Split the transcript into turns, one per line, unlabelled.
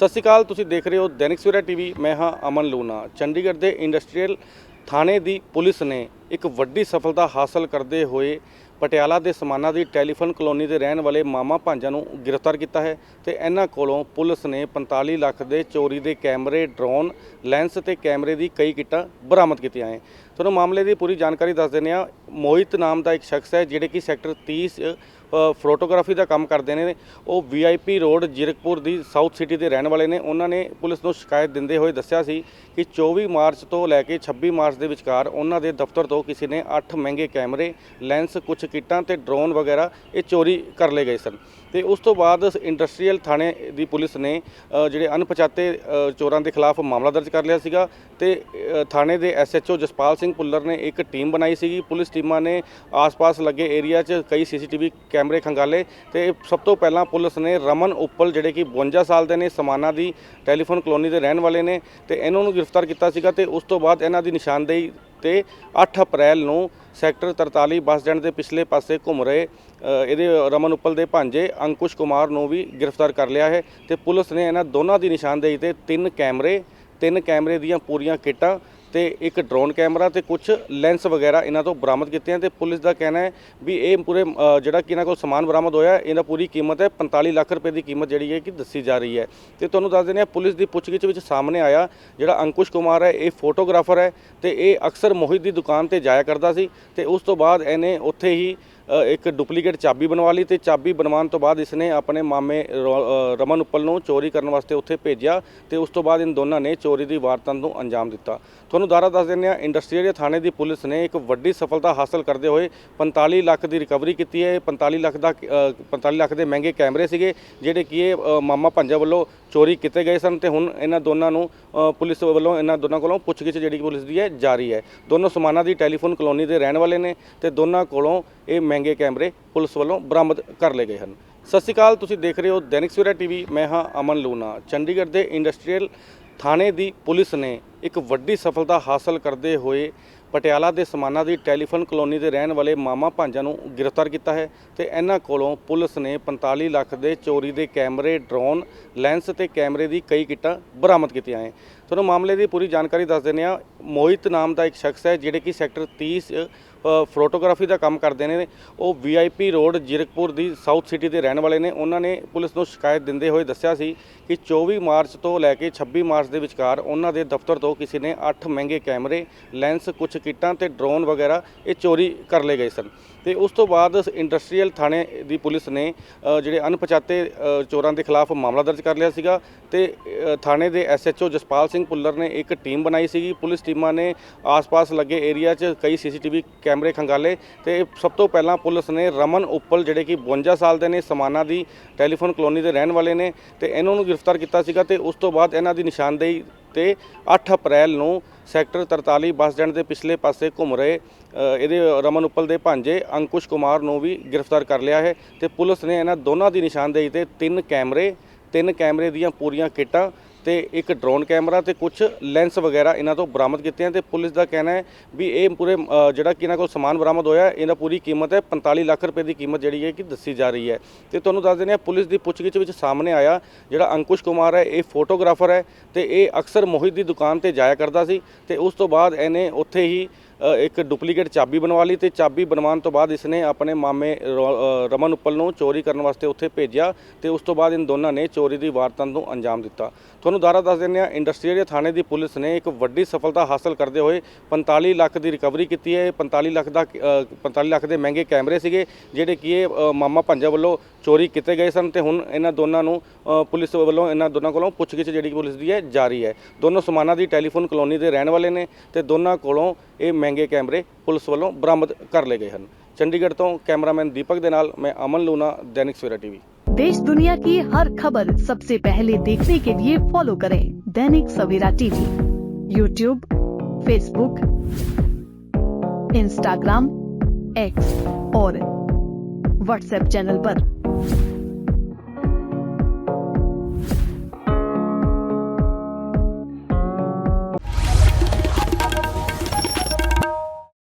ਸਤਿ ਸ਼੍ਰੀ ਅਕਾਲ ਤੁਸੀਂ ਦੇਖ ਰਹੇ ਹੋ ਦੈਨਿਕ ਸਵੇਰਾ ਟੀਵੀ। ਮੈਂ ਹਾਂ ਅਮਨ ਲੂਨਾ ਚੰਡੀਗੜ੍ਹ ਦੇ ਇੰਡਸਟਰੀਅਲ ਥਾਣੇ ਦੀ ਪੁਲਿਸ ਨੇ ਇੱਕ ਵੱਡੀ ਸਫਲਤਾ ਹਾਸਲ ਕਰਦੇ ਹੋਏ ਪਟਿਆਲਾ ਦੇ ਸਮਾਨਾ ਦੀ ਟੈਲੀਫੋਨ ਕਲੋਨੀ ਦੇ ਰਹਿਣ ਵਾਲੇ ਮਾਮਾ ਭਾਂਜਾ ਨੂੰ ਗ੍ਰਿਫਤਾਰ ਕੀਤਾ ਹੈ ਤੇ ਇਹਨਾਂ ਕੋਲੋਂ ਪੁਲਿਸ ਨੇ 45 ਲੱਖ ਦੇ ਚੋਰੀ ਦੇ ਕੈਮਰੇ ਡਰੋਨ ਲੈਂਸ ਤੇ ਕੈਮਰੇ ਦੀ ਕਈ ਕਿੱਟਾਂ ਬਰਾਮਦ ਕੀਤੀਆਂ ਹੈ। ਤੁਹਾਨੂੰ ਮਾਮਲੇ ਦੀ ਪੂਰੀ ਜਾਣਕਾਰੀ ਦੱਸ ਦਿੰਦੇ ਹਾਂ। ਮੋਹਿਤ ਨਾਮ ਦਾ ਇੱਕ ਸ਼ਖਸ ਹੈ ਜਿਹੜੇ ਕਿ ਸੈਕਟਰ 30 ਅ, ਫੋਟੋਗ੍ਰਾਫੀ ਦਾ ਕੰਮ ਕਰਦੇ ਨੇ, ਉਹ ਵੀਆਈਪੀ ਰੋਡ ਜੀਰਕਪੁਰ ਦੀ ਸਾਊਥ ਸਿਟੀ ਦੇ ਰਹਿਣ ਵਾਲੇ ਨੇ। ਉਹਨਾਂ ਨੇ ਪੁਲਿਸ ਨੂੰ ਸ਼ਿਕਾਇਤ ਦਿੰਦੇ ਹੋਏ ਦੱਸਿਆ ਸੀ ਕਿ 24 ਮਾਰਚ ਤੋਂ ਲੈ ਕੇ 26 ਮਾਰਚ ਦੇ ਵਿਚਕਾਰ ਉਹਨਾਂ ਦੇ ਦਫ਼ਤਰ ਤੋਂ ਕਿਸੇ ਨੇ 8 ਮਹਿੰਗੇ ਕੈਮਰੇ, ਲੈਂਸ ਕੁਝ ਕਿੱਟਾਂ ਤੇ ਡਰੋਨ ਵਗੈਰਾ ਇਹ ਚੋਰੀ ਕਰ ਲਏ ਗਏ ਸਨ। ਤੇ ਉਸ ਤੋਂ ਬਾਅਦ ਇੰਡਸਟਰੀਅਲ ਥਾਣੇ ਦੀ ਪੁਲਿਸ ਨੇ ਜਿਹੜੇ ਅਣਪਛਾਤੇ ਚੋਰਾਂ ਦੇ ਖਿਲਾਫ ਮਾਮਲਾ ਦਰਜ ਕਰ ਲਿਆ ਸੀਗਾ ਤੇ ਥਾਣੇ ਦੇ ਐਸਐਚਓ ਜਸਪਾਲ ਸਿੰਘ ਪੁੱਲਰ ਨੇ ਇੱਕ ਟੀਮ ਬਣਾਈ ਸੀਗੀ। ਪੁਲਿਸ ਟੀਮਾਂ ਨੇ ਆਸ-ਪਾਸ ਲੱਗੇ ਏਰੀਆ 'ਚ ਕਈ ਸੀਸੀਟੀਵੀ ਕੈਮਰੇ ਖੰਗਾਲੇ ਤੇ ਸਭ ਤੋਂ ਪਹਿਲਾਂ ਪੁਲਿਸ ਨੇ ਰਮਨ ਉੱਪਲ, ਜਿਹੜੇ ਕਿ 52 ਸਾਲ ਦੇ ਨੇ, ਸਮਾਨਾ ਦੀ ਟੈਲੀਫੋਨ ਕਲੋਨੀ ਦੇ ਰਹਿਣ ਵਾਲੇ ਨੇ ਤੇ ਇਹਨਾਂ ਨੂੰ ਗ੍ਰਿਫਤਾਰ ਕੀਤਾ ਸੀਗਾ ਤੇ ਉਸ ਤੋਂ ਬਾਅਦ ਇਹਨਾਂ ਦੀ ਨਿਸ਼ਾਨਦੇਹੀ ਤੇ 8 ਅਪ੍ਰੈਲ ਨੂੰ ਸੈਕਟਰ 43 ਬੱਸ ਸਟੈਂਡ ਦੇ ਪਿਛਲੇ ਪਾਸੇ ਘੁੰਮ ਰਹੇ ਇਹਦੇ ਰਮਨ ਉੱਪਲ ਦੇ ਭਾਂਜੇ ਅੰਕੁਸ਼ ਕੁਮਾਰ ਨੂੰ ਵੀ ਗ੍ਰਿਫਤਾਰ ਕਰ ਲਿਆ ਹੈ ਤੇ ਪੁਲਿਸ ਨੇ ਇਹਨਾਂ ਦੋਨਾਂ ਦੀ ਨਿਸ਼ਾਨਦੇਹੀ ਤੇ ਤਿੰਨ ਕੈਮਰੇ ਤਿੰਨ ਕੈਮਰੇ ਦੀਆਂ ਪੂਰੀਆਂ ਕਿੱਟਾਂ ਤੇ ਇੱਕ ਡਰੋਨ ਕੈਮਰਾ ਤੇ ਕੁਝ ਲੈਂਸ ਵਗੈਰਾ ਇਹਨਾਂ ਤੋਂ ਬਰਾਮਦ ਕੀਤੇ ਹਨ ਤੇ ਪੁਲਿਸ ਦਾ ਕਹਿਣਾ ਹੈ ਵੀ ਇਹ ਪੂਰੇ ਜਿਹੜਾ ਕਿ ਇਹਨਾਂ ਕੋਲ ਸਮਾਨ ਬਰਾਮਦ ਹੋਇਆ, ਇਹਦਾ ਪੂਰੀ ਕੀਮਤ ਹੈ 45 ਲੱਖ ਰੁਪਏ ਦੀ ਕੀਮਤ ਜਿਹੜੀ ਹੈ ਕਿ ਦੱਸੀ ਜਾ ਰਹੀ ਹੈ। ਤੇ ਤੁਹਾਨੂੰ ਦੱਸ ਦਿੰਦੇ ਹਾਂ, ਪੁਲਿਸ ਦੀ ਪੁੱਛਗਿੱਛ ਵਿੱਚ ਸਾਹਮਣੇ ਆਇਆ ਜਿਹੜਾ ਅੰਕੁਸ਼ ਕੁਮਾਰ ਹੈ, ਇਹ ਫੋਟੋਗ੍ਰਾਫਰ ਹੈ ਤੇ ਇਹ ਅਕਸਰ ਮੋਹਿਤ ਦੀ ਦੁਕਾਨ ਤੇ ਜਾਇਆ ਕਰਦਾ ਸੀ ਤੇ ਉਸ ਤੋਂ ਬਾਅਦ ਇਹਨੇ ਉੱਥੇ ਹੀ ਇੱਕ ਡੁਪਲੀਕੇਟ ਚਾਬੀ ਬਣਵਾ ਲਈ ਤੇ ਚਾਬੀ ਬਣਵਾਉਣ ਤੋਂ ਬਾਅਦ ਇਸਨੇ ਆਪਣੇ ਮਾਮੇ ਰੋ- ਰਮਨ ਉੱਪਲ ਨੂੰ ਚੋਰੀ ਕਰਨ ਵਾਸਤੇ ਉੱਥੇ ਭੇਜਿਆ ਤੇ ਉਸ ਤੋਂ ਬਾਅਦ ਇਨ ਦੋਨਾਂ ਨੇ ਚੋਰੀ ਦੀ ਵਾਰਦਾਤ ਨੂੰ ਅੰਜਾਮ ਦਿੱਤਾ। ਤੁਹਾਨੂੰ ਦਾਰਾ ਦੱਸ ਦਿੰਦੇ ਹਾਂ ਇੰਡਸਟਰੀਅਲ ਥਾਣੇ ਦੀ ਪੁਲਿਸ ਨੇ ਇੱਕ ਵੱਡੀ ਸਫਲਤਾ ਹਾਸਲ ਕਰਦੇ ਹੋਏ 45 ਲੱਖ ਦੀ ਰਿਕਵਰੀ ਕੀਤੀ ਹੈ। ਇਹ 45 ਲੱਖ ਦਾ ਅ, 45 ਲੱਖ ਦੇ ਮਹਿੰਗੇ ਕੈਮਰੇ ਸੀਗੇ ਜਿਹੜੇ ਕਿ ਇਹ ਮਾਮਾ ਭਾਂਜਾ ਵੱਲੋਂ ਚੋਰੀ ਕੀਤੇ ਗਏ ਸਨ ਤੇ ਹੁਣ ਇਹਨਾਂ ਦੋਨਾਂ ਨੂੰ ਪੁਲਿਸ ਵੱਲੋਂ ਇਹਨਾਂ ਦੋਨਾਂ ਕੋਲੋਂ ਪੁੱਛਗਿੱਛ ਜਿਹੜੀ ਪੁਲਿਸ ਦੀ ਹੈ ਜਾਰੀ ਹੈ। ਦੋਨੋਂ ਸਮਾਨਾ ਦੀ ਟੈਲੀਫੋਨ ਕਲੋਨੀ ਦੇ ਰਹਿਣ ਵਾਲੇ ਨੇ ਤੇ ਦੋਨਾਂ ਕੋਲੋਂ ਇਹ ਮਹਿੰਗੇ ਕੈਮਰੇ ਪੁਲਿਸ ਵੱਲੋਂ ਬਰਾਮਦ ਕਰ ਲਏ ਗਏ ਹਨ। ਸਤਿ ਸ਼੍ਰੀ ਅਕਾਲ, ਤੁਸੀਂ ਦੇਖ ਰਹੇ ਹੋ ਦੈਨਿਕ ਸਵੇਰਾ ਟੀਵੀ। ਮੈਂ ਹਾਂ ਅਮਨ ਲੂਨਾ ਚੰਡੀਗੜ੍ਹ ਦੇ ਇੰਡਸਟਰੀਅਲ ਥਾਣੇ ਦੀ ਪੁਲਿਸ ਨੇ ਇੱਕ ਵੱਡੀ ਸਫਲਤਾ ਹਾਸਲ ਕਰਦੇ ਹੋਏ ਪਟਿਆਲਾ ਦੇ ਸਮਾਨਾ ਦੀ ਟੈਲੀਫੋਨ ਕਲੋਨੀ ਦੇ ਰਹਿਣ ਵਾਲੇ ਮਾਮਾ ਭਾਂਜਾ ਨੂੰ ਗ੍ਰਿਫਤਾਰ ਕੀਤਾ ਹੈ ਤੇ ਇਹਨਾਂ ਕੋਲੋਂ ਪੁਲਿਸ ਨੇ 45 ਲੱਖ ਦੇ ਚੋਰੀ ਦੇ ਕੈਮਰੇ, ਡਰੋਨ, ਲੈਂਸ ਤੇ ਕੈਮਰੇ ਦੀ ਕਈ ਕਿੱਟਾਂ ਬਰਾਮਦ ਕੀਤੀਆਂ ਹੈ। ਤੁਹਾਨੂੰ ਮਾਮਲੇ ਦੀ ਪੂਰੀ ਜਾਣਕਾਰੀ ਦੱਸ ਦਿੰਦੇ ਹਾਂ। ਮੋਹਿਤ ਨਾਮ ਦਾ ਇੱਕ ਸ਼ਖਸ ਹੈ ਜਿਹੜੇ ਕਿ ਸੈਕਟਰ 30 ਅ, ਫੋਟੋਗ੍ਰਾਫੀ ਦਾ ਕੰਮ ਕਰਦੇ ਨੇ। ਉਹ ਵੀਆਈਪੀ ਰੋਡ ਜੀਰਕਪੁਰ ਦੀ ਸਾਊਥ ਸਿਟੀ ਦੇ ਰਹਿਣ ਵਾਲੇ ਨੇ। ਉਹਨਾਂ ਨੇ ਪੁਲਿਸ ਨੂੰ ਸ਼ਿਕਾਇਤ ਦਿੰਦੇ ਹੋਏ ਦੱਸਿਆ ਸੀ ਕਿ 24 ਮਾਰਚ ਤੋਂ ਲੈ ਕੇ 26 ਮਾਰਚ ਦੇ ਵਿਚਕਾਰ ਉਹਨਾਂ ਦੇ ਦਫ਼ਤਰ ਤੋਂ ਕਿਸੇ ਨੇ 8 ਮਹਿੰਗੇ ਕੈਮਰੇ ਲੈਂਸ ਕੁਝ ਕਿੱਟਾਂ ਤੇ ਡਰੋਨ ਵਗੈਰਾ ਇਹ ਚੋਰੀ ਕਰ ਲਏ ਗਏ ਸਨ। ਤੇ ਉਸ ਤੋਂ ਬਾਅਦ ਇੰਡਸਟਰੀਅਲ ਥਾਣੇ ਦੀ ਪੁਲਿਸ ਨੇ ਜਿਹੜੇ ਅਣਪਛਾਤੇ ਚੋਰਾਂ ਦੇ ਖਿਲਾਫ ਮਾਮਲਾ ਦਰਜ ਕਰ ਲਿਆ ਸੀਗਾ ਤੇ ਥਾਣੇ ਦੇ ਐਸਐਚਓ ਜਸਪਾਲ ਸਿੰਘ ਪੁੱਲਰ ਨੇ ਇੱਕ ਟੀਮ ਬਣਾਈ ਸੀਗੀ। ਪੁਲਿਸ ਟੀਮਾਂ ਨੇ ਆਸ-ਪਾਸ ਲੱਗੇ ਏਰੀਆ 'ਚ ਕਈ ਸੀਸੀਟੀਵੀ ਕੈਮਰੇ ਖੰਗਾਲੇ ਤੇ ਸਭ ਤੋਂ ਪਹਿਲਾਂ ਪੁਲਿਸ ਨੇ ਰਮਨ ਉੱਪਲ, ਜਿਹੜੇ ਕਿ 52 ਸਾਲ ਦੇ ਨੇ, ਸਮਾਨਾ ਦੀ ਟੈਲੀਫੋਨ ਕਲੋਨੀ ਦੇ ਰਹਿਣ ਵਾਲੇ ਨੇ ਤੇ ਇਹਨਾਂ ਨੂੰ ਗ੍ਰਿਫਤਾਰ ਕੀਤਾ ਸੀਗਾ ਤੇ ਉਸ ਤੋਂ ਬਾਅਦ ਇਹਨਾਂ ਦੀ ਨਿਸ਼ਾਨਦੇਹੀ ਤੇ 8 ਅਪ੍ਰੈਲ ਨੂੰ ਸੈਕਟਰ 43 ਬੱਸ ਸਟੈਂਡ ਦੇ ਪਿਛਲੇ ਪਾਸੇ ਘੁੰਮ ਰਹੇ ਇਹਦੇ ਰਮਨ ਉੱਪਲ ਦੇ ਭਾਂਜੇ ਅੰਕੁਸ਼ ਕੁਮਾਰ ਨੂੰ ਵੀ ਗ੍ਰਿਫਤਾਰ ਕਰ ਲਿਆ ਹੈ ਤੇ ਪੁਲਿਸ ਨੇ ਇਹਨਾਂ ਦੋਨਾਂ ਦੀ ਨਿਸ਼ਾਨਦੇਹੀ ਤੇ ਤਿੰਨ ਕੈਮਰੇ ਤਿੰਨ ਕੈਮਰੇ ਦੀਆਂ ਪੂਰੀਆਂ ਕਿੱਟਾਂ ਤੇ ਇੱਕ ਡਰੋਨ ਕੈਮਰਾ ਤੇ ਕੁਝ ਲੈਂਸ ਵਗੈਰਾ ਇਹਨਾਂ ਤੋਂ ਬਰਾਮਦ ਕੀਤੇ ਹਨ ਤੇ ਪੁਲਿਸ ਦਾ ਕਹਿਣਾ ਹੈ ਵੀ ਇਹ ਪੂਰੇ ਅ, ਜਿਹੜਾ ਕਿ ਇਹਨਾਂ ਕੋਲ ਸਮਾਨ ਬਰਾਮਦ ਹੋਇਆ ਇਹਦਾ ਪੂਰੀ ਕੀਮਤ ਹੈ 45 ਲੱਖ ਰੁਪਏ ਦੀ ਕੀਮਤ ਜਿਹੜੀ ਹੈ ਕਿ ਦੱਸੀ ਜਾ ਰਹੀ ਹੈ। ਤੇ ਤੁਹਾਨੂੰ ਦੱਸ ਦਿੰਦੇ ਹਾਂ ਪੁਲਿਸ ਦੀ ਪੁੱਛਗਿੱਛ ਵਿੱਚ ਸਾਹਮਣੇ ਆਇਆ ਜਿਹੜਾ ਅੰਕੁਸ਼ ਕੁਮਾਰ ਹੈ ਇਹ ਫੋਟੋਗ੍ਰਾਫਰ ਹੈ ਤੇ ਇਹ ਅਕਸਰ ਮੋਹਿਤ ਦੀ ਦੁਕਾਨ ਤੇ ਜਾਇਆ ਕਰਦਾ ਸੀ ਤੇ ਉਸ ਤੋਂ ਬਾਅਦ ਇਹਨੇ ਉੱਥੇ ਹੀ ਇੱਕ ਡੁਪਲੀਕੇਟ ਚਾਬੀ ਬਣਵਾ ਲਈ ਤੇ ਚਾਬੀ ਬਣਵਾਉਣ ਤੋਂ ਬਾਅਦ ਇਸਨੇ ਆਪਣੇ ਮਾਮੇ ਰੋ- ਰਮਨ ਉੱਪਲ ਨੂੰ ਚੋਰੀ ਕਰਨ ਵਾਸਤੇ ਉੱਥੇ ਭੇਜਿਆ ਤੇ ਉਸ ਤੋਂ ਬਾਅਦ ਇਨ ਦੋਨਾਂ ਨੇ ਚੋਰੀ ਦੀ ਵਾਰਦਾਤ ਨੂੰ ਅੰਜਾਮ ਦਿੱਤਾ। ਤੁਹਾਨੂੰ ਦਾਰਾ ਦੱਸ ਦਿੰਦੇ ਹਾਂ ਇੰਡਸਟਰੀਅਲ ਥਾਣੇ ਦੀ ਪੁਲਿਸ ਨੇ ਇੱਕ ਵੱਡੀ ਸਫਲਤਾ ਹਾਸਲ ਕਰਦੇ ਹੋਏ 45 ਲੱਖ ਦੀ ਰਿਕਵਰੀ ਕੀਤੀ ਹੈ। 45 ਲੱਖ ਦਾ ਅ, 45 ਲੱਖ ਦੇ ਮਹਿੰਗੇ ਕੈਮਰੇ ਸੀਗੇ ਜਿਹੜੇ ਕਿ ਇਹ ਮਾਮਾ ਭਾਂਜਾ ਵੱਲੋਂ ਚੋਰੀ ਕੀਤੇ ਗਏ ਸਨ ਤੇ ਹੁਣ ਇਹਨਾਂ ਦੋਨਾਂ ਨੂੰ ਅ, ਪੁਲਿਸ ਵੱਲੋਂ ਇਹਨਾਂ ਦੋਨਾਂ ਕੋਲੋਂ ਪੁੱਛਗਿੱਛ ਜਿਹੜੀ ਕਿ ਪੁਲਿਸ ਦੀ ਹੈ ਜਾਰੀ ਹੈ ਦੋਨੋਂ ਸਮਾਨਾ ਦੀ ਟੈਲੀਫੋਨ ਕਲੋਨੀ ਦੇ ਰਹਿਣ ਵਾਲੇ ਨੇ ਤੇ ਦੋਨਾਂ ਕੋਲੋਂ ਇਹ ਮਹਿੰਗੇ ਕੈਮਰੇ ਪੁਲਿਸ ਵੱਲੋਂ ਬਰਾਮਦ ਕਰ ਲਏ ਗਏ ਹਨ ਚੰਡੀਗੜ੍ਹ ਤੋਂ ਕੈਮਰਾਮੈਨ ਦੀਪਕ ਦੇ ਨਾਲ ਮੈਂ ਅਮਨ ਲੂਨਾ ਦੈਨਿਕ ਸਵੇਰਾ ਟੀਵੀ
देश दुनिया की हर खबर सबसे पहले देखने के लिए फॉलो करें Dainik Savera TV YouTube Facebook Instagram X और व्हाट्सएप चैनल पर।